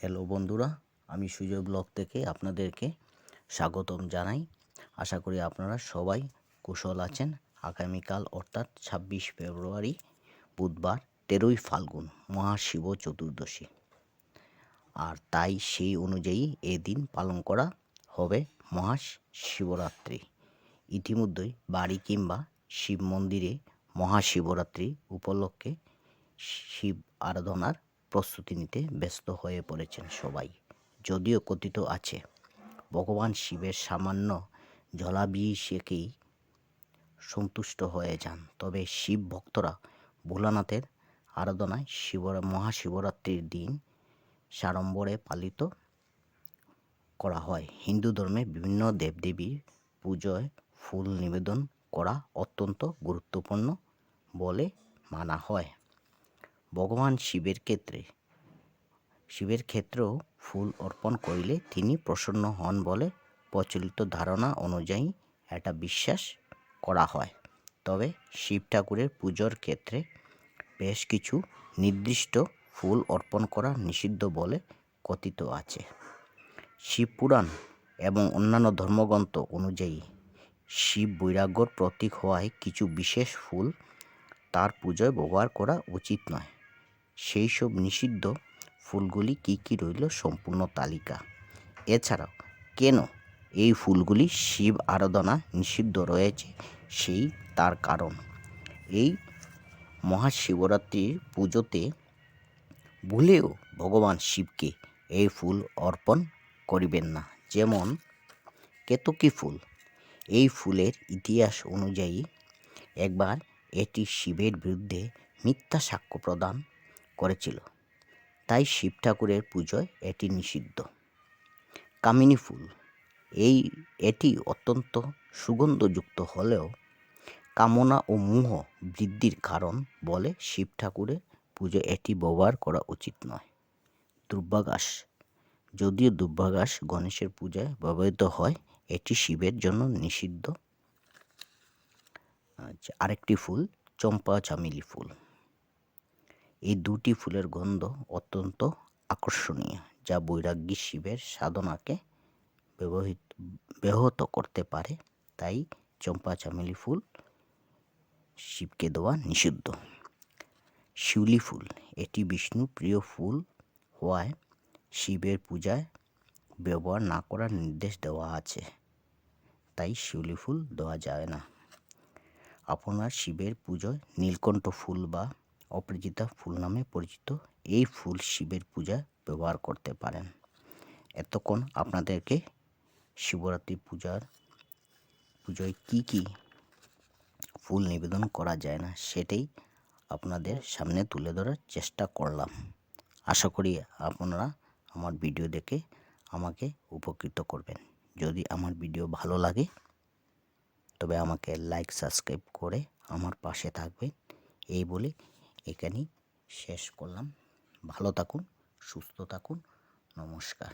Hello বন্ধুরা, আমি Sujoy blog থেকে আপনাদেরকে স্বাগতম জানাই। আশা করি আপনারা সবাই কুশল আছেন। আগামীকাল অর্থাৎ ছাব্বিশ ফেব্রুয়ারি বুধবার তেরোই ফাল্গুন, মহাশিব চতুর্দশী। আর তাই সেই অনুযায়ী এদিন পালন করা হবে মহাশিবরাত্রি। ইতিমধ্যেই বাড়ি কিংবা শিব মন্দিরে মহাশিবরাত্রি উপলক্ষে শিব আরাধনার প্রস্তুতি নিতে ব্যস্ত হয়ে পড়েছেন সবাই। যদিও কথিত আছে, ভগবান শিবের সামান্য জলাভিষেকেই সন্তুষ্ট হয়ে যান। তবে শিব ভক্তরা ভোলানাথের আরাধনায় শিব, মহাশিবরাত্রির দিন সাড়ম্বরে পালিত করা হয়। হিন্দু ধর্মে বিভিন্ন দেবদেবীর পুজোয় ফুল নিবেদন করা অত্যন্ত গুরুত্বপূর্ণ বলে মানা হয়। ভগবান শিবের ক্ষেত্রে। শিবের ক্ষেত্রেও ফুল অর্পণ করিলে তিনি প্রসন্ন হন বলে প্রচলিত ধারণা অনুযায়ী এটা বিশ্বাস করা হয়। তবে শিব ঠাকুরের পুজোর ক্ষেত্রে বেশ কিছু নির্দিষ্ট ফুল অর্পণ করা নিষিদ্ধ বলে কথিত আছে। শিবপুরাণ এবং অন্যান্য ধর্মগ্রন্থ অনুযায়ী শিব বৈরাগ্যর প্রতীক হওয়ায় কিছু বিশেষ ফুল তার পুজোয় ব্যবহার করা উচিত নয়। সেই সব নিষিদ্ধ ফুলগুলি কী কী রইল সম্পূর্ণ তালিকা। এছাড়াও, কেন এই ফুলগুলি শিব আরাধনা নিষিদ্ধ রয়েছে? সেই তার কারণ। এই মহাশিবরাত্রির পুজোতে ভুলেও ভগবান শিবকে এই ফুল অর্পণ করিবেন না। যেমন কেতকী ফুল। এই ফুলের ইতিহাস অনুযায়ী একবার এটি শিবের বিরুদ্ধে মিথ্যা সাক্ষ্য প্রদান করেছিল। তাই শিব ঠাকুরের পুজোয় এটি নিষিদ্ধ। কামিনী ফুল, এই, এটি অত্যন্ত সুগন্ধযুক্ত হলেও কামনা ও মোহ বৃদ্ধির কারণ বলে শিব ঠাকুরের পুজো এটি ব্যবহার করা উচিত নয়। দুর্বাঘাস যদিও দুর্বাঘাস গণেশের পূজায় ব্যবহৃত হয়, এটি শিবের জন্য নিষিদ্ধ। আচ্ছা আরেকটি ফুল, চম্পা চামেলি ফুল। এই দুটি ফুলের গন্ধ অত্যন্ত আকর্ষণীয়, যা বৈরাগ্যী শিবের সাধনাকে ব্যবহৃত, ব্যাহত করতে পারে। তাই চম্পা চামেলি ফুল শিবকে দেওয়া নিষিদ্ধ। শিউলি ফুল, এটি বিষ্ণু প্রিয় ফুল হওয়ায় শিবের পূজায় ব্যবহার না করার নির্দেশ দেওয়া আছে। তাই শিউলি ফুল দেওয়া যায় না। আপনার শিবের পুজোয় নীলকণ্ঠ ফুল বা অপরাজিতা ফুল নামে পরিচিত এই ফুল শিবের পূজা ব্যবহার করতে পারেন। এতক্ষণ আপনাদেরকে শিবরাত্রি পূজার, পুজোয় কি কি ফুল নিবেদন করা যায় না সেটাই আপনাদের সামনে তুলে ধরার চেষ্টা করলাম। আশা করি আপনারা আমার ভিডিও দেখে আমাকে উপকৃত করবেন। যদি আমার ভিডিও ভালো লাগে, তবে আমাকে লাইক সাবস্ক্রাইব করে আমার পাশে থাকবেন। এই বলে এখানেই শেষ করলাম। ভালো থাকুন সুস্থ থাকুন। নমস্কার।